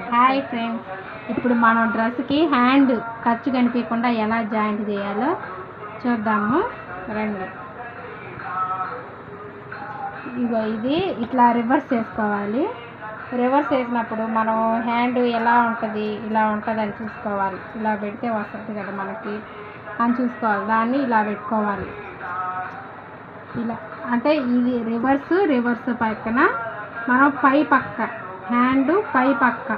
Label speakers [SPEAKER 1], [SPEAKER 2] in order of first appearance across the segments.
[SPEAKER 1] Hi friends. ఇప్పుడు మనం డ్రెస్కి హ్యాండ్ ఖర్చు కనిపించకుండా ఎలా జాయింట్ చేయాలో చూద్దాము. రండి. ఇగో ఇది ఇట్లా రివర్స్ చేసుకోవాలి. రివర్స్ చేసినప్పుడు మనం హ్యాండ్ ఎలా ఉంటుంది ఇలా ఉంటుంది అని చూసుకోవాలి. ఇలా పెడితే వస్తుంది కదా మనకి. అని చూసుకోవాలి. దాన్ని ఇలా పెట్టుకోవాలి. ఇలా అంటే ఇది రివర్స్ రివర్స్ పక్కన మనం పై పక్క హ్యాండ్ పై పక్క.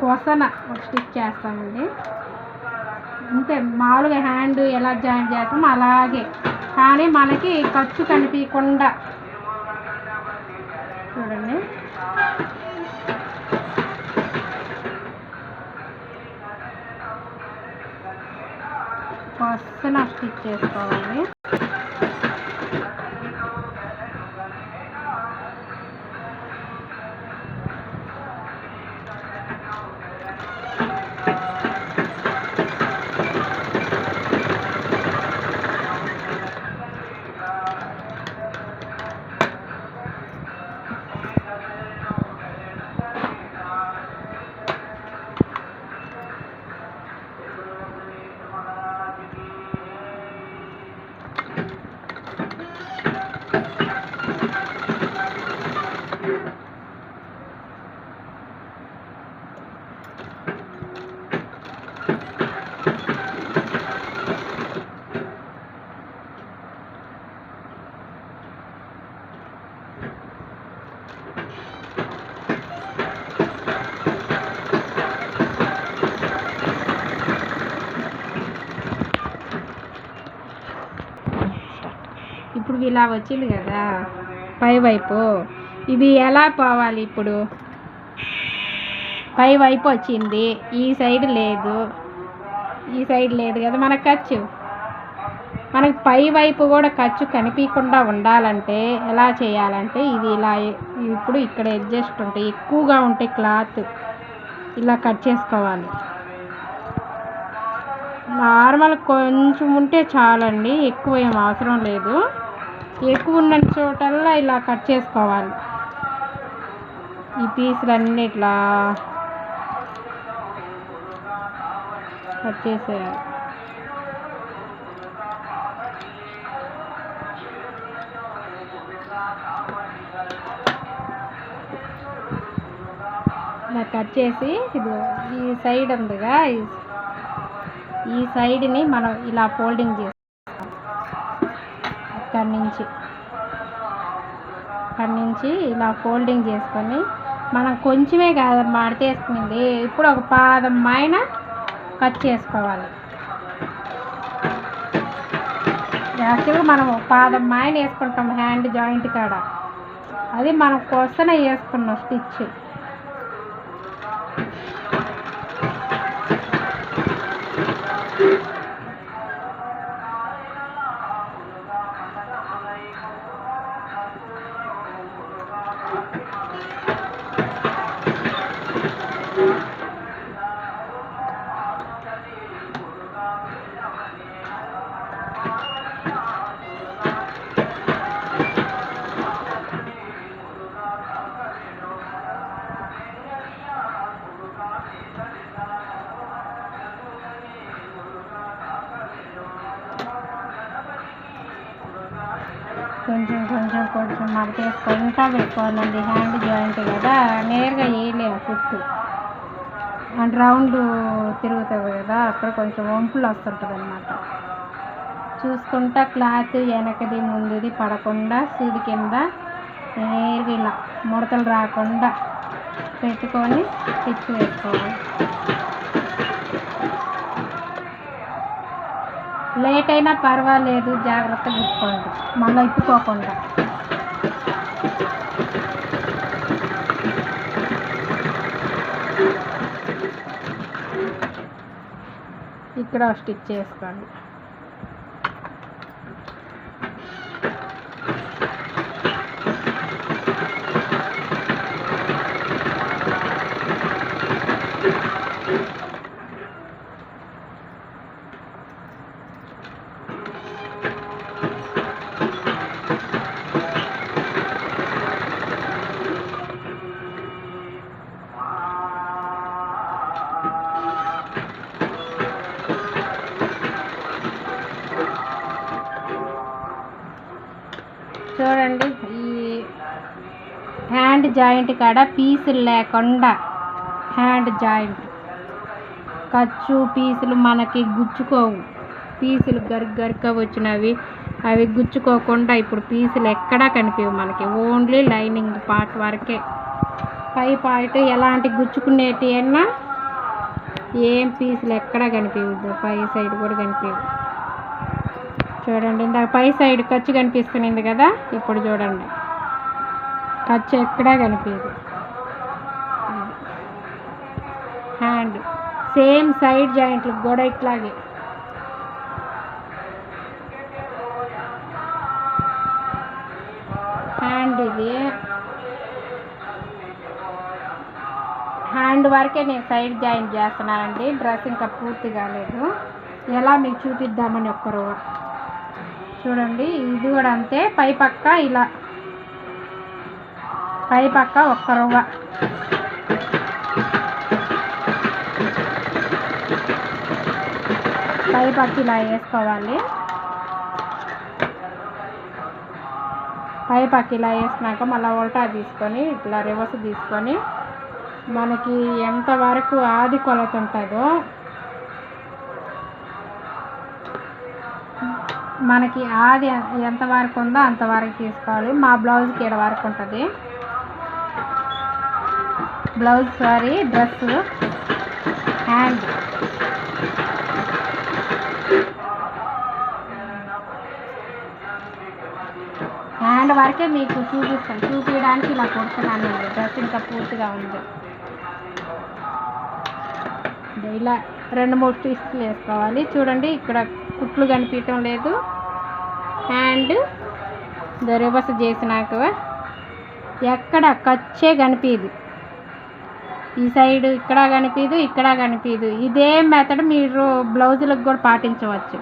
[SPEAKER 1] కొసన ఒక స్టిచ్ చేస్తామండి. అంతే మామూలుగా హ్యాండ్ ఎలా జాయిన్ చేస్తామో అలాగే. కానీ మనకి ఖర్చు కనిపించకుండా. చూడండి. కొసన స్టిచ్ చేసుకోవాలి. ఇప్పుడు ఇలా వచ్చింది కదా. పై వైపు ఇది ఎలా పోవాలి ఇప్పుడు? పై వైపు వచ్చింది. ఈ సైడ్ లేదు. ఈ సైడ్ లేదు కదా మనకు ఖర్చు. మనకి పై వైపు కూడా ఖర్చు కనిపించకుండా ఉండాలంటే ఎలా చేయాలంటే ఇది ఇలా ఇప్పుడు ఇక్కడ అడ్జస్ట్ ఉంటాయి ఎక్కువగా ఉంటే క్లాత్ ఇలా కట్ చేసుకోవాలి. నార్మల్ కొంచెం ఉంటే చాలండి ఎక్కువ ఏం అవసరం లేదు. ఎక్కువ ఉన్న చోటల్లా ఇలా కట్ చేసుకోవాలి. ఈ పీసులన్నీ ఇట్లా కట్ చేసేయాలి ఇలా కట్ చేసి ఇది ఈ సైడ్ ఉందిగా ఈ- సైడ్ని మనం ఇలా ఫోల్డింగ్ చేస్తాం. అక్కడి నుంచి. అక్కడి నుంచి ఇలా ఫోల్డింగ్ చేసుకొని మనం కొంచెమే కాదమ్మా మడతేసుకుంది ఇప్పుడు ఒక పాదం పైన కట్ చేసుకోవాలి. యాక్చువల్గా మనం పాదం మాయన వేసుకుంటాం హ్యాండ్ జాయింట్ కాడ. అది మనం కొసన వేసుకున్నాం స్టిచ్. కొంచెం కొంచెం కొంచెం మడతేసుకుంటా పెట్టుకోవాలండి హ్యాండ్ జాయింట్ కదా నేరుగా వేయలేము కుట్టు. అండ్ రౌండ్ తిరుగుతుంది కదా అక్కడ కొంచెం వంపులు వస్తుంటుంది అనమాట చూసుకుంటా క్లాత్ వెనకది ముందుది పడకుండా సూది కింద నేరుగా ఇలా ముడతలు రాకుండా పెట్టుకొని స్టిచ్ వేసుకోవాలి. లేట్ అయినా పర్వాలేదు జాగ్రత్తగా ఇప్పుకోండి మళ్ళీ ఇప్పుకోకుండా. ఇక్కడ స్టిచ్ చేసుకోండి. చూడండి. ఈ హ్యాండ్ జాయింట్ కాడ పీసులు లేకుండా హ్యాండ్ జాయింట్ ఖర్చు పీసులు మనకి గుచ్చుకోవు. పీసులు గరుక్ గరిక వచ్చినవి. అవి గుచ్చుకోకుండా ఇప్పుడు పీసులు ఎక్కడా కనిపించవు మనకి. ఓన్లీ లైనింగ్ పార్ట్ వరకే. పై పార్ట్ ఎలాంటి గుచ్చుకునేటి అయినా ఏం పీసులు ఎక్కడా కనిపించదు పై సైడ్ కూడా కనిపించదు చూడండి. ఇందాక పై సైడ్ ఖర్చు కనిపిస్తుంది కదా ఇప్పుడు చూడండి. ఖర్చు ఎక్కడా కనిపించదు. హ్యాండ్. సేమ్ సైడ్ జాయింట్లకు కూడా ఇట్లాగే. హ్యాండ్ ఇది. హ్యాండ్ వరకే నేను సైడ్ జాయింట్ చేస్తున్నానండి. డ్రెస్ ఇంకా పూర్తి కాలేదు ఎలా మీకు చూపిద్దామని ఒక్కరు చూడండి ఇది కూడా అంతే. పై పక్క ఇలా. పై పక్క ఒక్క రవ్వ. పై పక్క ఇలా వేసుకోవాలి. పై పక్క ఇలా వేసినాక మళ్ళీ ఉల్టా తీసుకొని ఇట్లా రివర్స్ తీసుకొని మనకి ఎంతవరకు ఆది కొలత ఉంటుందో మనకి ఆది ఎంత వరకు ఉందో అంతవరకు తీసుకోవాలి. మా బ్లౌజ్కి ఇక్కడ వరకు ఉంటుంది. Blouse sorry dress hand hand వరకే మీకు చూపిస్తాను. చూపించడానికి ఇలా కొడుతున్నాను డ్రెస్ ఇంకా పూర్తిగా ఉంది. ఇలా రెండు మూడు స్టిచ్లు వేసుకోవాలి. చూడండి ఇక్కడ కుట్లు కనిపించడం లేదు. అండ్ దొరబస చేసినాక ఎక్కడ ఖర్చే కనిపించదు ఈ సైడ్ ఇక్కడ కనిపించదు ఇక్కడ కనిపించదు ఇదే మెథడ్ మీరు బ్లౌజులకు కూడా పాటించవచ్చు.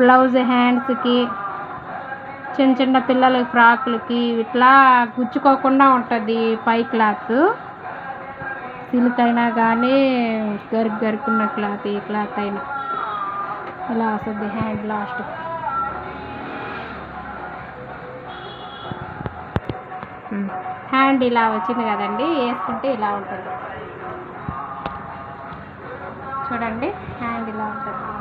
[SPEAKER 1] బ్లౌజ్ హ్యాండ్స్కి చిన్న చిన్న పిల్లల ఫ్రాకులకి ఇట్లా గుచ్చుకోకుండా ఉంటుంది పై క్లాత్. సిల్క్ అయినా కానీ గరుకు గరుకున్న క్లాత్ ఈ క్లాత్ అయినా. ఇలా వస్తుంది హ్యాండ్ లాస్ట్. హ్యాండ్ ఇలా వచ్చింది కదండి వేసుకుంటే ఇలా ఉంటుంది. చూడండి హ్యాండ్ ఇలా ఉంటుంది.